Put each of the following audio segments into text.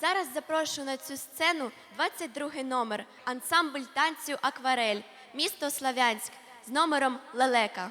Зараз запрошую на цю сцену 22 номер ансамбль танцю Акварель, місто Славянськ з номером Лелека.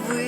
love